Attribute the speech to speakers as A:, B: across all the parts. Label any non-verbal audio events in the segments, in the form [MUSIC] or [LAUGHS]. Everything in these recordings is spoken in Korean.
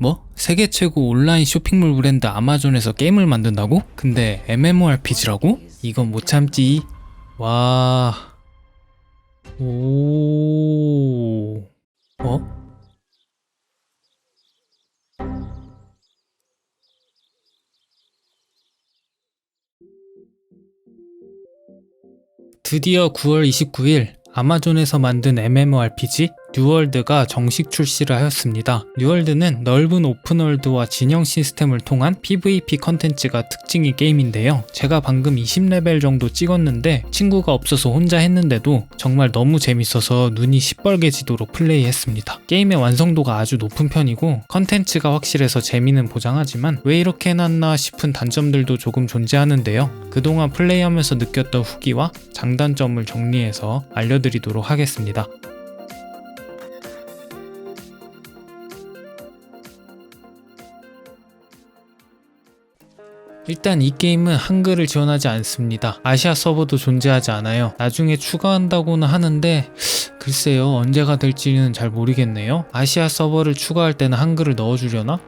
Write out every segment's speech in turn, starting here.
A: 뭐? 세계 최고 온라인 쇼핑몰 브랜드 아마존에서 게임을 만든다고? 근데 MMORPG라고? 이건 못 참지. 와. 오. 어? 드디어 9월 29일 아마존에서 만든 MMORPG 뉴월드가 정식 출시를 하였습니다. 뉴월드는 넓은 오픈월드와 진영 시스템을 통한 PVP 컨텐츠가 특징의 게임인데요. 제가 방금 20레벨 정도 찍었는데 친구가 없어서 혼자 했는데도 정말 너무 재밌어서 눈이 시뻘개지도록 플레이했습니다. 게임의 완성도가 아주 높은 편이고 컨텐츠가 확실해서 재미는 보장하지만 왜 이렇게 해놨나 싶은 단점들도 조금 존재하는데요. 그동안 플레이하면서 느꼈던 후기와 장단점을 정리해서 알려드리도록 하겠습니다. 일단 이 게임은 한글을 지원하지 않습니다. 아시아 서버도 존재하지 않아요. 나중에 추가한다고는 하는데 글쎄요 언제가 될지는 잘 모르겠네요. 아시아 서버를 추가할 때는 한글을 넣어주려나?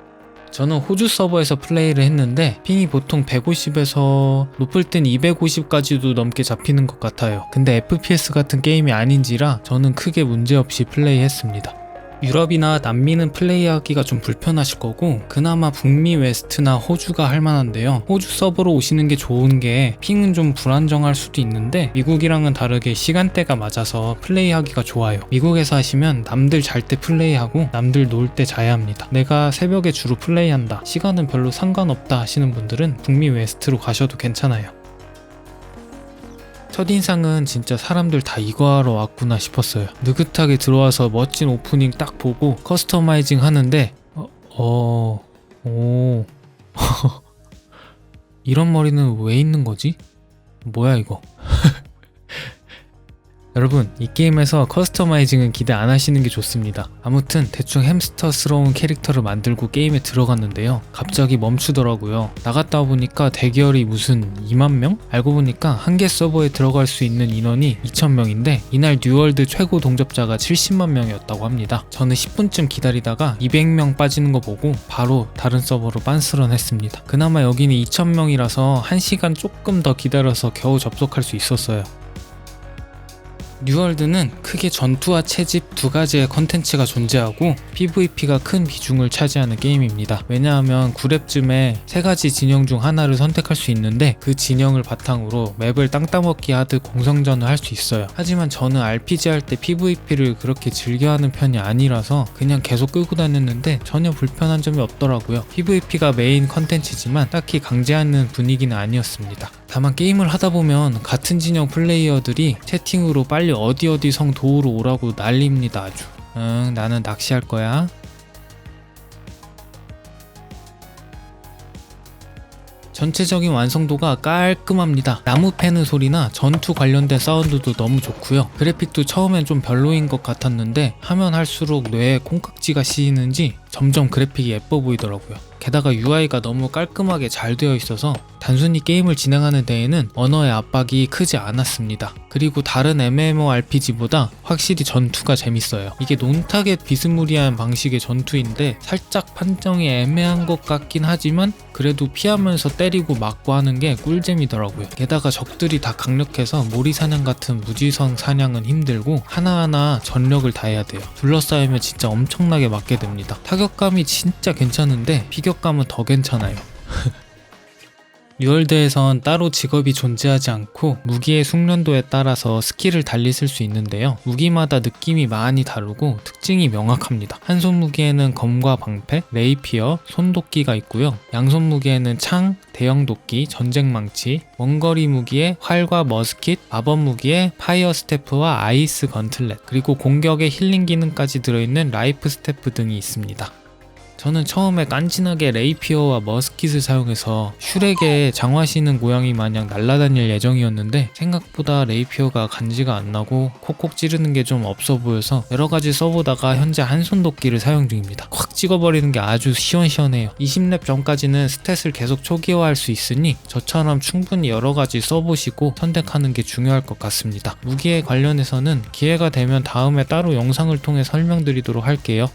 A: 저는 호주 서버에서 플레이를 했는데 핑이 보통 150에서 높을 땐 250까지도 넘게 잡히는 것 같아요. 근데 FPS 같은 게임이 아닌지라 저는 크게 문제없이 플레이했습니다. 유럽이나 남미는 플레이하기가 좀 불편하실 거고 그나마 북미 웨스트나 호주가 할 만한데요. 호주 서버로 오시는 게 좋은 게 핑은 좀 불안정할 수도 있는데 미국이랑은 다르게 시간대가 맞아서 플레이하기가 좋아요. 미국에서 하시면 남들 잘 때 플레이하고 남들 놀 때 자야 합니다. 내가 새벽에 주로 플레이한다. 시간은 별로 상관없다 하시는 분들은 북미 웨스트로 가셔도 괜찮아요. 첫인상은 진짜 사람들 다 이거 하러 왔구나 싶었어요. 느긋하게 들어와서 멋진 오프닝 딱 보고 커스터마이징 하는데, 어, 어, 오. [LAUGHS] 이런 머리는 왜 있는 거지? 뭐야 이거? [LAUGHS] 여러분, 이 게임에서 커스터마이징은 기대 안 하시는 게 좋습니다. 아무튼 대충 햄스터스러운 캐릭터를 만들고 게임에 들어갔는데요. 갑자기 멈추더라고요. 나갔다 보니까 대결이 무슨 2만 명? 알고 보니까 한 개 서버에 들어갈 수 있는 인원이 2천 명인데 이날 뉴월드 최고 동접자가 70만 명이었다고 합니다. 저는 10분쯤 기다리다가 200명 빠지는 거 보고 바로 다른 서버로 빤스런했습니다. 그나마 여기는 2천 명이라서 1시간 조금 더 기다려서 겨우 접속할 수 있었어요. 뉴월드는 크게 전투와 채집 두 가지의 컨텐츠가 존재하고 PVP가 큰 비중을 차지하는 게임입니다. 왜냐하면 9렙쯤에 세 가지 진영 중 하나를 선택할 수 있는데 그 진영을 바탕으로 맵을 땅 따먹기 하듯 공성전을 할 수 있어요. 하지만 저는 RPG 할 때 PVP를 그렇게 즐겨하는 편이 아니라서 그냥 계속 끌고 다녔는데 전혀 불편한 점이 없더라고요. PVP가 메인 컨텐츠지만 딱히 강제하는 분위기는 아니었습니다. 다만 게임을 하다 보면 같은 진영 플레이어들이 채팅으로 빨리 어디 어디 성 도우러 오라고 난립니다 아주. 응 나는 낚시할 거야. 전체적인 완성도가 깔끔합니다. 나무 패는 소리나 전투 관련된 사운드도 너무 좋고요. 그래픽도 처음엔 좀 별로인 것 같았는데 하면 할수록 뇌에 콩깍지가 씌이는지 점점 그래픽이 예뻐 보이더라고요. 게다가 UI가 너무 깔끔하게 잘 되어 있어서 단순히 게임을 진행하는 데에는 언어의 압박이 크지 않았습니다. 그리고 다른 MMORPG보다 확실히 전투가 재밌어요. 이게 논타겟 비스무리한 방식의 전투인데 살짝 판정이 애매한 것 같긴 하지만 그래도 피하면서 때리고 맞고 하는 게 꿀잼이더라고요. 게다가 적들이 다 강력해서 모리 사냥 같은 무지성 사냥은 힘들고 하나하나 전력을 다해야 돼요. 둘러싸이면 진짜 엄청나게 맞게 됩니다. 타격감이 진짜 괜찮은데 피격 감은 더 괜찮아요. [LAUGHS] 뉴월드에선 따로 직업이 존재하지 않고 무기의 숙련도에 따라서 스킬을 달리 쓸 수 있는데요. 무기마다 느낌이 많이 다르고 특징이 명확합니다. 한 손 무기에는 검과 방패, 레이피어, 손도끼가 있고요. 양손 무기에는 창, 대형 도끼, 전쟁 망치, 원거리 무기에 활과 머스킷, 마법 무기에 파이어 스태프와 아이스 건틀렛, 그리고 공격에 힐링 기능까지 들어있는 라이프 스태프 등이 있습니다. 저는 처음에 깐진하게 레이피어와 머스킷을 사용해서 슈렉의 장화시는 고양이 마냥 날아다닐 예정이었는데 생각보다 레이피어가 간지가 안 나고 콕콕 찌르는 게 좀 없어 보여서 여러 가지 써보다가 현재 한 손 도끼를 사용 중입니다. 콱 찍어버리는 게 아주 시원시원해요. 20렙 전까지는 스탯을 계속 초기화할 수 있으니 저처럼 충분히 여러 가지 써보시고 선택하는 게 중요할 것 같습니다. 무기에 관련해서는 기회가 되면 다음에 따로 영상을 통해 설명드리도록 할게요.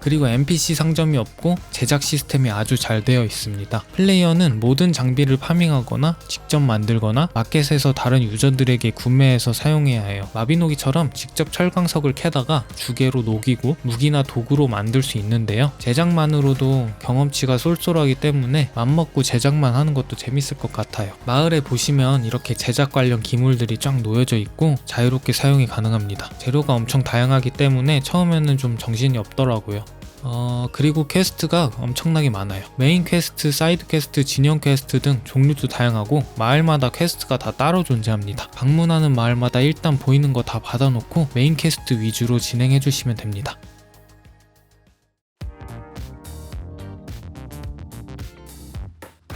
A: 그리고 NPC 상점이 없고 제작 시스템이 아주 잘 되어 있습니다. 플레이어는 모든 장비를 파밍하거나 직접 만들거나 마켓에서 다른 유저들에게 구매해서 사용해야 해요. 마비노기처럼 직접 철광석을 캐다가 주개로 녹이고 무기나 도구로 만들 수 있는데요. 제작만으로도 경험치가 쏠쏠하기 때문에 맘먹고 제작만 하는 것도 재밌을 것 같아요. 마을에 보시면 이렇게 제작 관련 기물들이 쫙 놓여져 있고 자유롭게 사용이 가능합니다. 재료가 엄청 다양하기 때문에 처음에는 좀 정신이 없더라고요. 어, 그리고 퀘스트가 엄청나게 많아요. 메인 퀘스트, 사이드 퀘스트, 진영 퀘스트 등 종류도 다양하고 마을마다 퀘스트가 다 따로 존재합니다. 방문하는 마을마다 일단 보이는 거 다 받아놓고 메인 퀘스트 위주로 진행해 주시면 됩니다.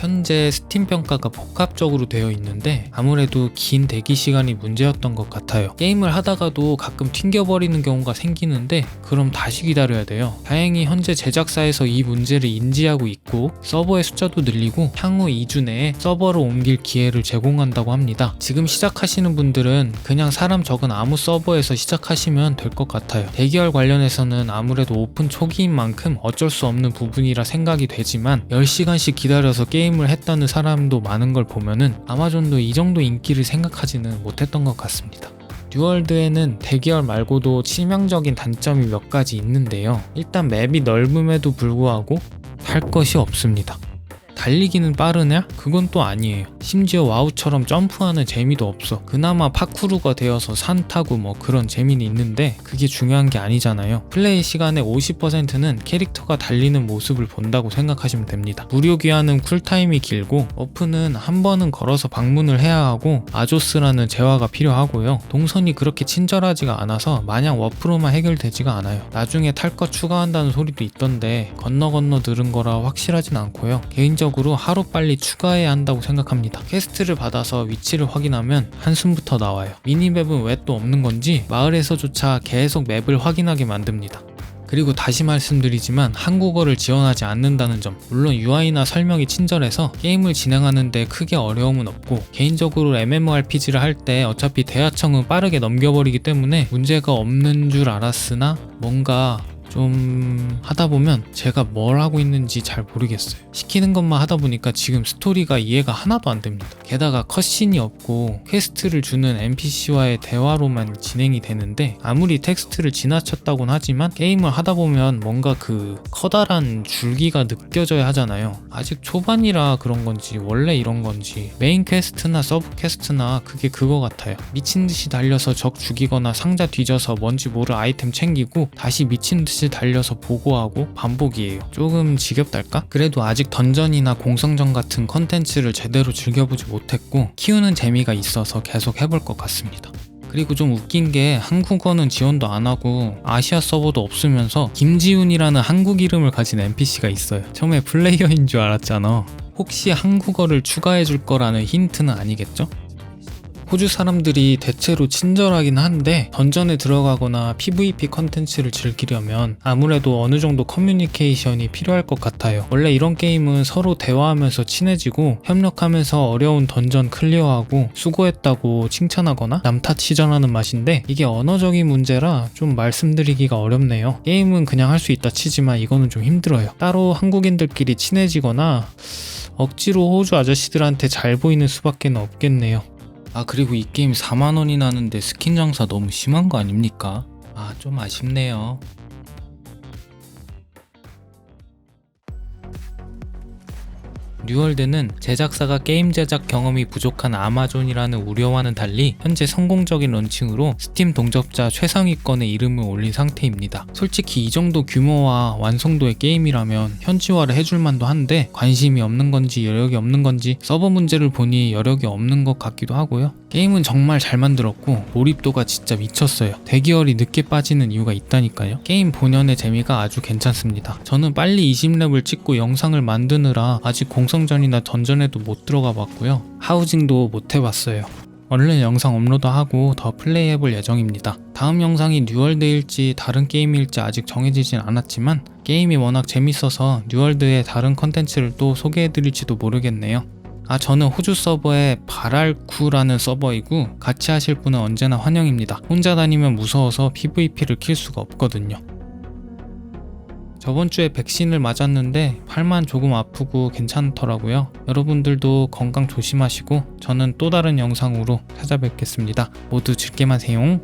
A: 현재 스팀 평가가 복합적으로 되어 있는데 아무래도 긴 대기 시간이 문제였던 것 같아요. 게임을 하다가도 가끔 튕겨버리는 경우가 생기는데 그럼 다시 기다려야 돼요. 다행히 현재 제작사에서 이 문제를 인지하고 있고 서버의 숫자도 늘리고 향후 2주 내에 서버로 옮길 기회를 제공한다고 합니다. 지금 시작하시는 분들은 그냥 사람 적은 아무 서버에서 시작하시면 될 것 같아요. 대기열 관련해서는 아무래도 오픈 초기인 만큼 어쩔 수 없는 부분이라 생각이 되지만 10시간씩 기다려서 게임 을 했다는 사람도 많은 걸 보면은 아마존도 이 정도 인기를 생각하지는 못했던 것 같습니다. 듀얼드에는 대기열 말고도 치명적인 단점이 몇 가지 있는데요. 일단 맵이 넓음에도 불구하고 할 것이 없습니다. 달리기는 빠르냐? 그건 또 아니에요. 심지어 와우처럼 점프하는 재미도 없어. 그나마 파쿠르가 되어서 산 타고 뭐 그런 재미는 있는데 그게 중요한 게 아니잖아요. 플레이 시간의 50%는 캐릭터가 달리는 모습을 본다고 생각하시면 됩니다. 무료 귀환은 쿨타임이 길고 어프는 한 번은 걸어서 방문을 해야 하고 아조스라는 재화가 필요하고요. 동선이 그렇게 친절하지가 않아서 마냥 워프로만 해결되지가 않아요. 나중에 탈 것 추가한다는 소리도 있던데 건너 건너 들은 거라 확실하진 않고요. 개인적으로 하루 빨리 추가해야 한다고 생각합니다. 퀘스트를 받아서 위치를 확인하면 한숨부터 나와요. 미니맵은 왜 또 없는 건지 마을에서조차 계속 맵을 확인하게 만듭니다. 그리고 다시 말씀드리지만 한국어를 지원하지 않는다는 점 물론 UI나 설명이 친절해서 게임을 진행하는데 크게 어려움은 없고 개인적으로 MMORPG를 할 때 어차피 대하청은 빠르게 넘겨버리기 때문에 문제가 없는 줄 알았으나 뭔가 좀 하다 보면 제가 뭘 하고 있는지 잘 모르겠어요. 시키는 것만 하다 보니까 지금 스토리가 이해가 하나도 안 됩니다. 게다가 컷신이 없고 퀘스트를 주는 NPC와의 대화로만 진행이 되는데 아무리 텍스트를 지나쳤다곤 하지만 게임을 하다 보면 뭔가 그 커다란 줄기가 느껴져야 하잖아요. 아직 초반이라 그런 건지 원래 이런 건지 메인 퀘스트나 서브 퀘스트나 그게 그거 같아요. 미친 듯이 달려서 적 죽이거나 상자 뒤져서 뭔지 모를 아이템 챙기고 다시 미친 듯이 달려서 보고하고 반복이에요. 조금 지겹달까? 그래도 아직 던전이나 공성전 같은 컨텐츠를 제대로 즐겨보지 못했고 키우는 재미가 있어서 계속 해볼 것 같습니다. 그리고 좀 웃긴 게 한국어는 지원도 안 하고 아시아 서버도 없으면서 김지훈이라는 한국 이름을 가진 NPC가 있어요. 처음에 플레이어인 줄 알았잖아. 혹시 한국어를 추가해 줄 거라는 힌트는 아니겠죠? 호주 사람들이 대체로 친절하긴 한데 던전에 들어가거나 PVP 컨텐츠를 즐기려면 아무래도 어느 정도 커뮤니케이션이 필요할 것 같아요. 원래 이런 게임은 서로 대화하면서 친해지고 협력하면서 어려운 던전 클리어하고 수고했다고 칭찬하거나 남 탓 시전하는 맛인데 이게 언어적인 문제라 좀 말씀드리기가 어렵네요. 게임은 그냥 할 수 있다 치지만 이거는 좀 힘들어요. 따로 한국인들끼리 친해지거나 억지로 호주 아저씨들한테 잘 보이는 수밖에 없겠네요. 아 그리고 이 게임 4만원이 나는데 스킨 장사 너무 심한 거 아닙니까? 아 좀 아쉽네요 뉴월드는 제작사가 게임 제작 경험이 부족한 아마존이라는 우려와는 달리 현재 성공적인 런칭으로 스팀 동접자 최상위권에 이름을 올린 상태입니다. 솔직히 이 정도 규모와 완성도의 게임이라면 현지화를 해줄 만도 한데 관심이 없는 건지 여력이 없는 건지 서버 문제를 보니 여력이 없는 것 같기도 하고요. 게임은 정말 잘 만들었고 몰입도가 진짜 미쳤어요. 대기열이 늦게 빠지는 이유가 있다니까요. 게임 본연의 재미가 아주 괜찮습니다. 저는 빨리 20렙을 찍고 영상을 만드느라 아직 공 성전이나 던전에도 못 들어가 봤고요. 하우징도 못 해봤어요. 얼른 영상 업로드하고 더 플레이해볼 예정입니다. 다음 영상이 뉴월드일지 다른 게임일지 아직 정해지진 않았지만 게임이 워낙 재밌어서 뉴월드의 다른 컨텐츠를 또 소개해드릴지도 모르겠네요. 아 저는 호주 서버의 바랄쿠라는 서버이고 같이 하실 분은 언제나 환영입니다. 혼자 다니면 무서워서 PVP를 킬 수가 없거든요. 저번 주에 백신을 맞았는데 팔만 조금 아프고 괜찮더라고요. 여러분들도 건강 조심하시고 저는 또 다른 영상으로 찾아뵙겠습니다. 모두 즐게 마세요.